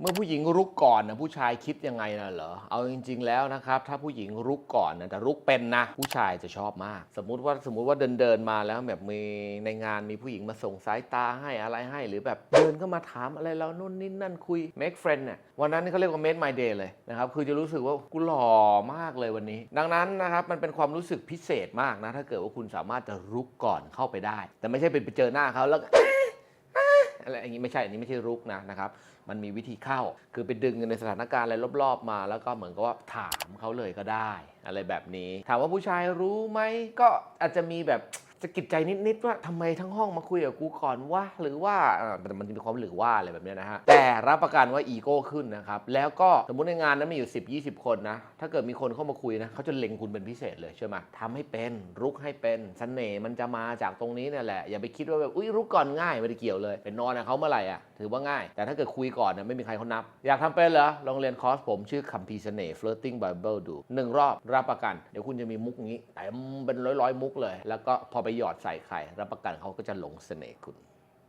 เมื่อผู้หญิงรุกก่อนนะผู้ชายคิดยังไงนะเหรอเอาจริง ๆ แล้วนะครับ ถ้าผู้หญิงรุกก่อนนะแต่รุกเป็นนะ ผู้ชายจะชอบมาก สมมุติว่าสมมุติว่าเดินเดินมาแล้วแบบมีในงานมีผู้หญิงมาส่งสายตาให้อะไรให้หรือแบบเดินเข้ามาถามอะไรเรานู่นนี่นั่นคุย make friend เนี่ยวันนั้นนี่เขาเรียกว่า make my day เลยนะครับคือจะรู้สึกว่ากูหล่อมากเลยวันนี้ ดังนั้นนะครับมันเป็นความรู้สึกพิเศษมากนะถ้าเกิดว่าคุณสามารถจะรุกก่อนเข้าไปได้ แต่ไม่ใช่เป็นไปเจอหน้าเขาแล้ว อะไรอย่างนี้ไม่ใช่อันนี้ไม่ใช่รุกนะนะครับ มันมีวิธีเข้า คือไปดึงในสถานการณ์อะไรรอบๆมา แล้วก็เหมือนกับว่าถามเขาเลยก็ได้ อะไรแบบนี้ ถามว่าผู้ชายรู้ไหมก็อาจจะมีแบบ สะกิดใจนิดๆว่าทำไมทั้งห้องมาคุยกับกูก่อนวะหรือว่ามันจะมีความหรือว่าอะไรแบบนี้นะฮะแต่รับประกันว่าอีโก้ขึ้นนะครับแล้วก็สมมติในงานนั้นมีอยู่ 10 20 คนนะถ้าเกิดมีคนเข้ามาคุยนะเขาจะเล็งคุณเป็นพิเศษเลยใช่ไหมทำให้เป็นรุกให้เป็นเสน่ห์มันจะมาจากตรงนี้นี่แหละอย่าไปคิดว่าแบบอุ้ยรุกก่อนง่ายไม่ได้เกี่ยวเลยเป็นนอนเขาเมื่อไหร่อะถือว่าง่าย แต่ถ้าเกิดคุยก่อนเนี่ยไม่มีใครเขานับ อยากทำเป็นเหรอลองเรียนคอร์สผมชื่อคัมภีร์เสน่ห์ flirting bible ดูหนึ่งรอบรับประกัน เดี๋ยวคุณจะมีมุกนี้เต็มเป็นร้อยๆมุกเลย แล้วก็พอไปหยอดใส่ใครรับประกันเขาก็จะหลงเสน่ห์คุณ